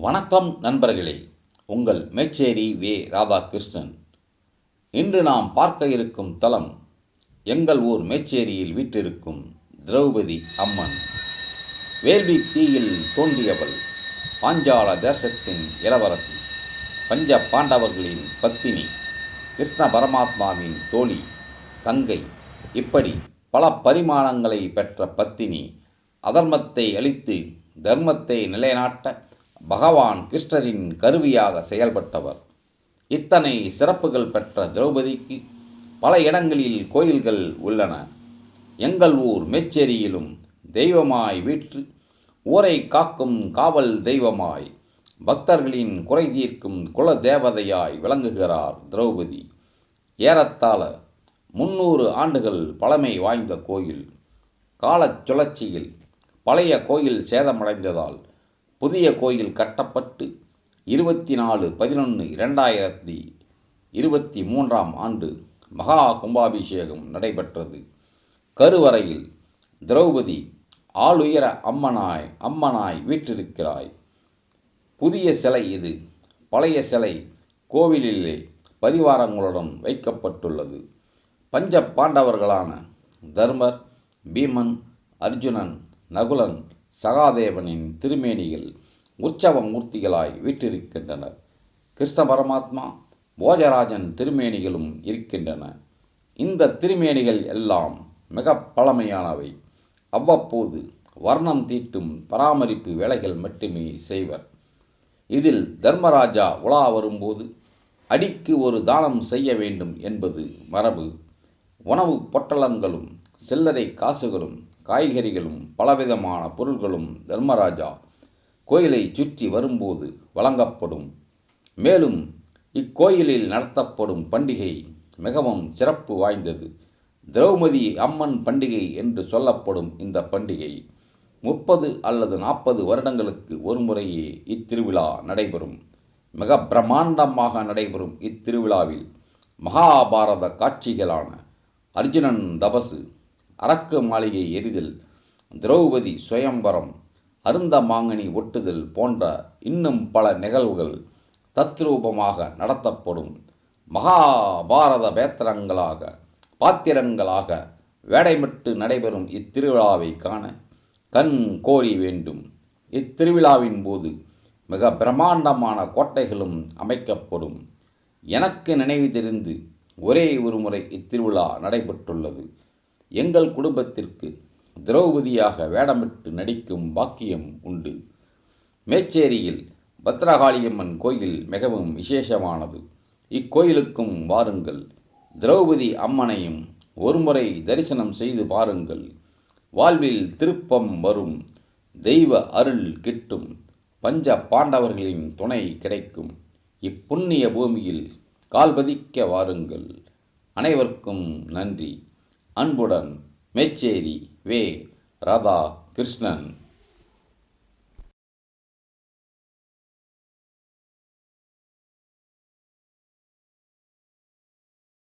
வணக்கம் நண்பர்களே. உங்கள் மேச்சேரி வே. ராதாகிருஷ்ணன். இன்று நாம் பார்க்க இருக்கும் தலம் எங்கள் ஊர் மேச்சேரியில் வீற்றிருக்கும் திரௌபதி அம்மன். வேள்வி தீயில் தோன்றியவள் பாஞ்சால தேசத்தின் இளவரசி பஞ்ச பாண்டவர்களின் பத்தினி கிருஷ்ண பரமாத்மாவின் தோழி தங்கை. இப்படி பல பரிமாணங்களை பெற்ற பத்தினி அதர்மத்தை அழித்து தர்மத்தை நிலைநாட்ட பகவான் கிருஷ்ணரின் கருவியாக செயல்பட்டவர். இத்தனை சிறப்புகள் பெற்ற திரௌபதிக்கு பல இடங்களில் கோயில்கள் உள்ளன. எங்கள் ஊர் மேச்சேரியிலும் தெய்வமாய் வீற்று ஊரை காக்கும் காவல் தெய்வமாய் பக்தர்களின் குறை தீர்க்கும் குல தேவதையாய் விளங்குகிறார் திரௌபதி. ஏறத்தாழ முன்னூறு ஆண்டுகள் பழமை வாய்ந்த கோயில். காலச் சுழற்சியில் பழைய கோயில் சேதமடைந்ததால் புதிய கோயில் கட்டப்பட்டு இருபத்தி நாலு பதினொன்று இரண்டாயிரத்தி இருபத்தி மூன்றாம் ஆண்டு மகா கும்பாபிஷேகம் நடைபெற்றது. கருவறையில் திரௌபதி ஆளுயர அம்மனாய் அம்மனாய் வீற்றிருக்கிறாய். புதிய சிலை இது பழைய சிலை கோவிலிலே பரிவாரங்களுடன் வைக்கப்பட்டுள்ளது. பஞ்ச பாண்டவர்களான தர்மர் பீமன் அர்ஜுனன் நகுலன் சகாதேவனின் திருமேனிகள் உற்சவ மூர்த்திகளாய் வீற்றிருக்கின்றனர் கிருஷ்ண பரமாத்மா போஜராஜன் திருமேனிகளும் இருக்கின்றன. இந்த திருமேனிகள் எல்லாம் மிக பழமையானவை. அவ்வப்போது வர்ணம் தீட்டும் பராமரிப்பு வேலைகள் மட்டுமே செய்வர். இதில் தர்மராஜா உலா வரும்போது அடிக்கு ஒரு தானம் செய்ய வேண்டும் என்பது மரபு. உணவு பொட்டலங்களும் சில்லறை காசுகளும் காய்கறிகளும் பலவிதமான பொருள்களும் தர்மராஜா கோயிலை சுற்றி வரும்போது வழங்கப்படும். மேலும் இக்கோயிலில் நடத்தப்படும் பண்டிகை மிகவும் சிறப்பு வாய்ந்தது. திரௌபதி அம்மன் பண்டிகை என்று சொல்லப்படும் இந்த பண்டிகை முப்பது அல்லது நாற்பது வருடங்களுக்கு ஒரு முறையே இத்திருவிழா நடைபெறும். மிக பிரம்மாண்டமாக நடைபெறும் இத்திருவிழாவில் மகாபாரத காட்சிகளான அர்ஜுனன் தபசு அரக்கு மாளிகை எரிதல் திரௌபதி சுயம்பரம் அருந்த மாங்கனி ஒட்டுதல் போன்ற இன்னும் பல நிகழ்வுகள் தத்ரூபமாக நடத்தப்படும். மகாபாரத பேத்திரங்களாக பாத்திரங்களாக வேடைமட்டு நடைபெறும் இத்திருவிழாவை காண கண் கோரி வேண்டும். இத்திருவிழாவின் போது மிக பிரம்மாண்டமான கோட்டைகளும் அமைக்கப்படும். எனக்கு நினைவு தெரிந்து ஒரே ஒரு முறை இத்திருவிழா நடைபெற்றுள்ளது. எங்கள் குடும்பத்திற்கு திரௌபதியாக வேடமிட்டு நடிக்கும் பாக்கியம் உண்டு. மேச்சேரியில் பத்ரகாளியம்மன் கோயில் மிகவும் விசேஷமானது. இக்கோயிலுக்கும் வாருங்கள். திரௌபதி அம்மனையும் ஒருமுறை தரிசனம் செய்து பாருங்கள். வாழ்வில் திருப்பம் வரும். தெய்வ அருள் கிட்டும். பஞ்ச பாண்டவர்களின் துணை கிடைக்கும். இப்புண்ணிய பூமியில் கால்பதிக்க வாருங்கள். அனைவருக்கும் நன்றி. அன்புடன் மேச்சேரி வே. ராதா கிருஷ்ணன்